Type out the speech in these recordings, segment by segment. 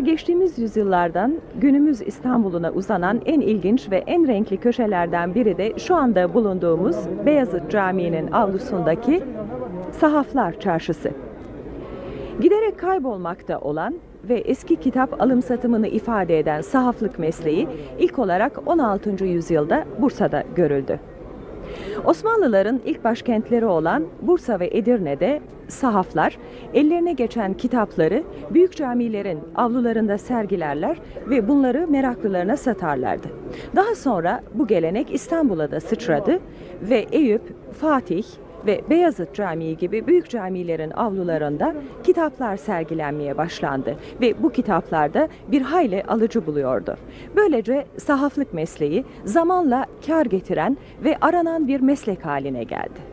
Geçtiğimiz yüzyıllardan günümüz İstanbul'una uzanan en ilginç ve en renkli köşelerden biri de şu anda bulunduğumuz Beyazıt Camii'nin avlusundaki Sahaflar Çarşısı. Giderek kaybolmakta olan ve eski kitap alım satımını ifade eden sahaflık mesleği ilk olarak 16. yüzyılda Bursa'da görüldü. Osmanlıların ilk başkentleri olan Bursa ve Edirne'de sahaflar ellerine geçen kitapları büyük camilerin avlularında sergilerler ve bunları meraklılarına satarlardı. Daha sonra bu gelenek İstanbul'a da sıçradı ve Eyüp, Fatih ve Beyazıt Camii gibi büyük camilerin avlularında kitaplar sergilenmeye başlandı ve bu kitaplarda bir hayli alıcı buluyordu. Böylece sahaflık mesleği zamanla kar getiren ve aranan bir meslek haline geldi.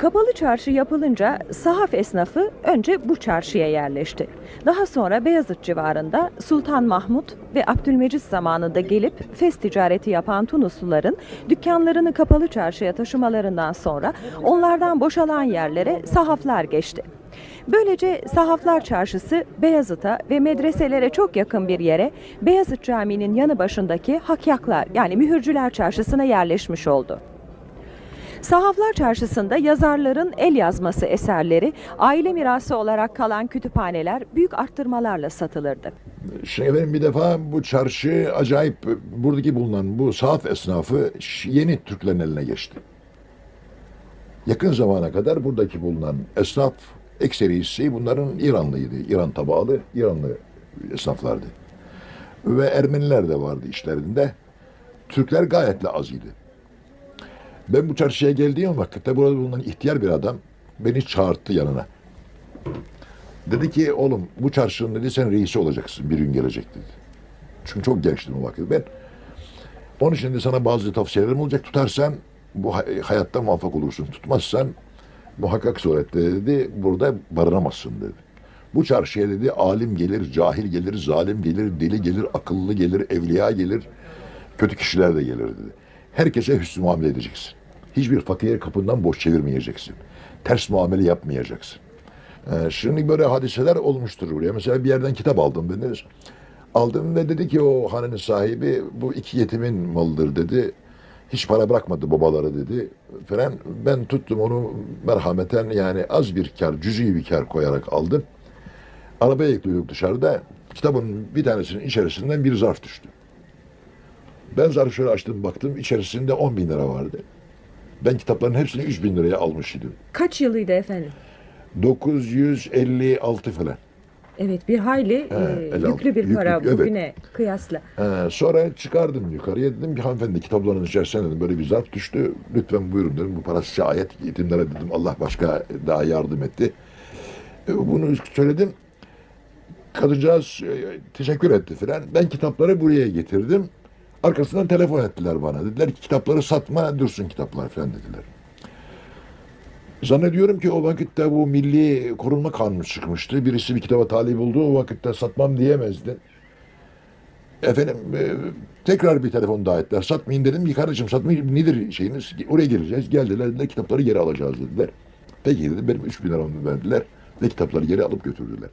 Kapalı çarşı yapılınca sahaf esnafı önce bu çarşıya yerleşti. Daha sonra Beyazıt civarında Sultan Mahmut ve Abdülmecit zamanında gelip fes ticareti yapan Tunusluların dükkanlarını kapalı çarşıya taşımalarından sonra onlardan boşalan yerlere sahaflar geçti. Böylece Sahaflar Çarşısı Beyazıt'a ve medreselere çok yakın bir yere Beyazıt Camii'nin yanı başındaki Hakyaklar yani Mühürcüler Çarşısı'na yerleşmiş oldu. Sahaflar Çarşısı'nda yazarların el yazması eserleri, aile mirası olarak kalan kütüphaneler büyük arttırmalarla satılırdı. Şimdi efendim bir defa bu çarşı acayip buradaki bulunan bu sahaf esnafı yeni Türklerin eline geçti. Yakın zamana kadar buradaki bulunan esnaf ekserisi bunların İranlıydı. İran tabağlı İranlı esnaflardı. Ve Ermeniler de vardı işlerinde. Türkler gayet az idi. Ben bu çarşıya geldiğim vakitte burada bulunan ihtiyar bir adam beni çağırttı yanına. Dedi ki oğlum bu çarşının dedi sen reisi olacaksın bir gün gelecek dedi. Çünkü çok gençtim o vakit ben. Onun için de sana bazı tavsiyelerim olacak. Tutarsan bu hay- hayatta muvaffak olursun. Tutmazsan muhakkak surette dedi burada barınamazsın dedi. Bu çarşıya dedi alim gelir, cahil gelir, zalim gelir, deli gelir, akıllı gelir, evliya gelir, kötü kişiler de gelir dedi. Herkese hüsnü muamele edeceksin. Hiçbir fakir kapından boş çevirmeyeceksin. Ters muamele yapmayacaksın. Ee, şimdi böyle hadiseler olmuştur buraya. Mesela bir yerden kitap aldım ben de. Aldım ve dedi ki o hanenin sahibi bu iki yetimin malıdır dedi. Hiç para bırakmadı babaları dedi. Falan. Ben tuttum onu merhameten yani az bir kar, cüzi bir kar koyarak aldım. Arabaya yüklüyorduk dışarıda. Kitabın bir tanesinin içerisinden bir zarf düştü. Ben zarfı şöyle açtım baktım içerisinde 10 bin lira vardı. Ben kitapların hepsini 3 bin liraya almış idim. Kaç yılıydı efendim? 956 falan. Evet bir hayli e, el yüklü bir altı, para yüklü, evet. bugüne kıyasla. Ee, sonra çıkardım yukarıya dedim ki hanımefendi kitaplarınız içerisinde dedim böyle bir zarf düştü. Lütfen buyurun dedim bu para size ait yetimlere dedim Allah başka daha yardım etti. Ee, bunu söyledim. Kadıncağız e, teşekkür etti filan. Ben kitapları buraya getirdim. Arkasından telefon ettiler bana. Dediler ki kitapları satma dursun kitaplar filan dediler. Zannediyorum ki o vakitte bu milli korunma kanunu çıkmıştı. Birisi bir kitaba talip olduğu o vakitte satmam diyemezdi. Efendim e, tekrar bir telefon daha ettiler. Satmayın dedim ki kardeşim satmayın nedir şeyiniz? Oraya geleceğiz. Geldiler dediler kitapları geri alacağız dediler. Peki dedim benim 3 bin liramı verdiler ve kitapları geri alıp götürdüler.